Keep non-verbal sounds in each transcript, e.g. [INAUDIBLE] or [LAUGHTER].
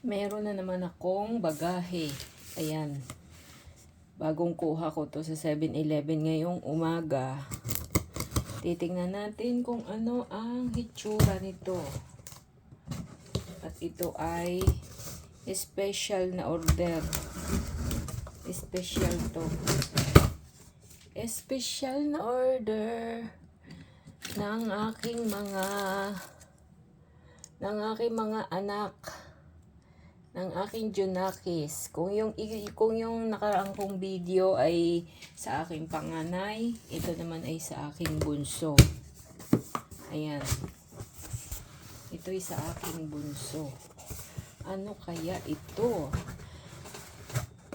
Meron na naman akong bagahe. Ayan. Bagong kuha ko to sa 7-Eleven ngayong umaga. Titingnan natin kung ano ang hitsura nito. At ito ay special na order. Special to. Special na order ng aking mga ng aking mga anak ng aking Junakis. Kung yung kung yung nakaraang kong video ay sa aking panganay, ito naman ay sa aking bunso. Ayan. Ito ay sa aking bunso. Ano kaya ito?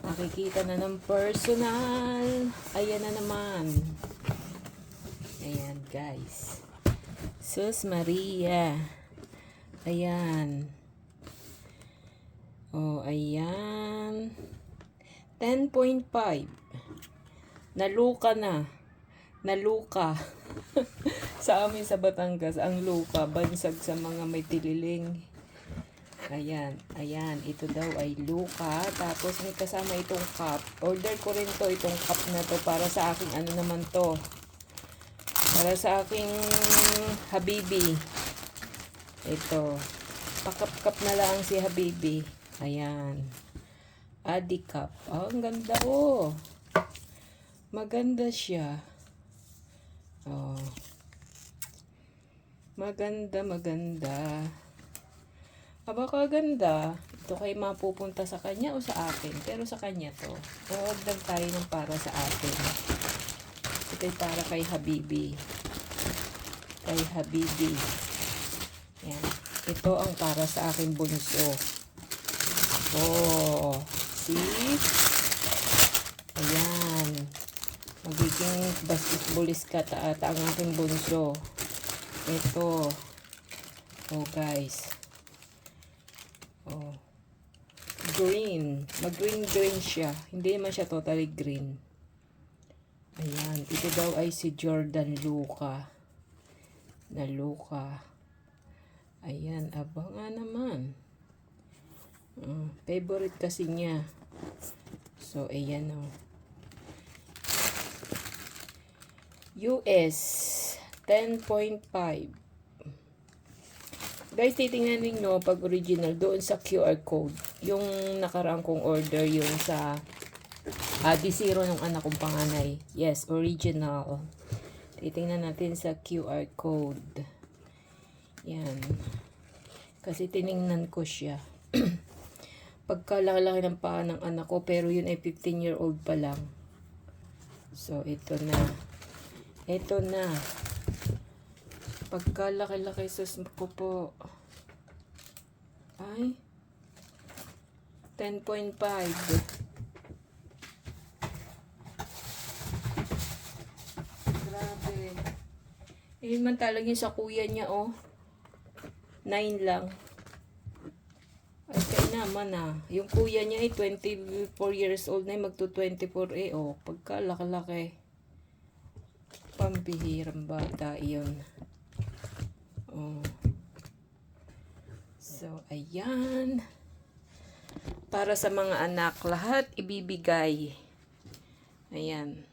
Nakikita na ng personal. Ayan na naman. Ayan, guys. Sus Maria. Ayan. Oh, ayan. 10.5. Naluka na. Naluka. [LAUGHS] sa amin sa Batangas, ang luka, bansag sa mga may tililing. Ayan, ayan. Ito daw ay luka. Tapos may kasama itong cup. Order ko rin to, itong cup na to para sa aking ano naman to. Para sa aking Habibi. Ito. Pakap-kap na lang si Habibi. Ayan. Adi cup. Oh, ang ganda oh. Maganda siya. Oh. Maganda, maganda. Aba kaganda. Ito kay mapupunta sa kanya o sa akin. Pero sa kanya to. Order tayo ng para sa atin. Ito ay para kay Habibi. Kay Habibi. Yan. Ito ang para sa aking bunso. Oh. See? Ayan. Magiging basketballist ka ta ata ang aking bunso. Ito. Oh guys. Oh. Green. Mag-green green siya. Hindi naman siya totally green. Ayan. Ito daw ay si Jordan Luca. Na Luca. Ayan. Aba nga naman. Mm, favorite kasi niya. So, ayan o. US 10.5 Guys, titingnan ninyo pag original doon sa QR code. Yung nakaraang kong order yung sa Adi Zero ng anak kong panganay. Yes, original. Titingnan natin sa QR code. Yan. Kasi tiningnan ko siya. Pagkalaki ng paa ng anak ko, pero yun ay 15 year old pa lang. So, ito na. Ito na. Pagkalaki-laki sus ko po. Ay. 10.5. Grabe. Eh, man talaga yun sa kuya niya, oh. 9 lang. Ay, kaya naman ah. Yung kuya niya ay 24 years old na, magto 24 eh, oh. Pagkalaki-laki. Pambihirang bata yun. Oh. So, ayan. Para sa mga anak, lahat ibibigay. Ayan.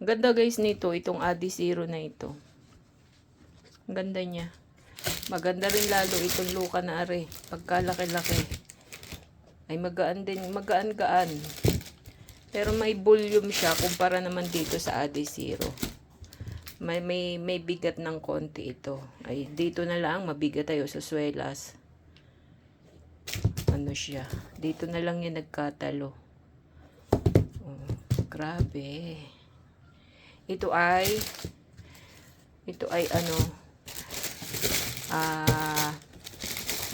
Ganda guys nito, itong Adi Zero na ito. Ang ganda niya. Maganda rin lalo itong luka na are. Pagkalaki-laki. Ay magaan din, magaan-gaan. Pero may volume siya kumpara naman dito sa Adi Zero. May, may, may bigat ng konti ito. Ay, dito na lang, mabigat tayo sa swelas. Ano siya? Dito na lang yung nagkatalo. Oh, grabe. Ito ay, ito ay ano, ah,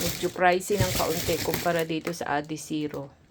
medyo pricey ng kaunti kumpara dito sa Adi Zero.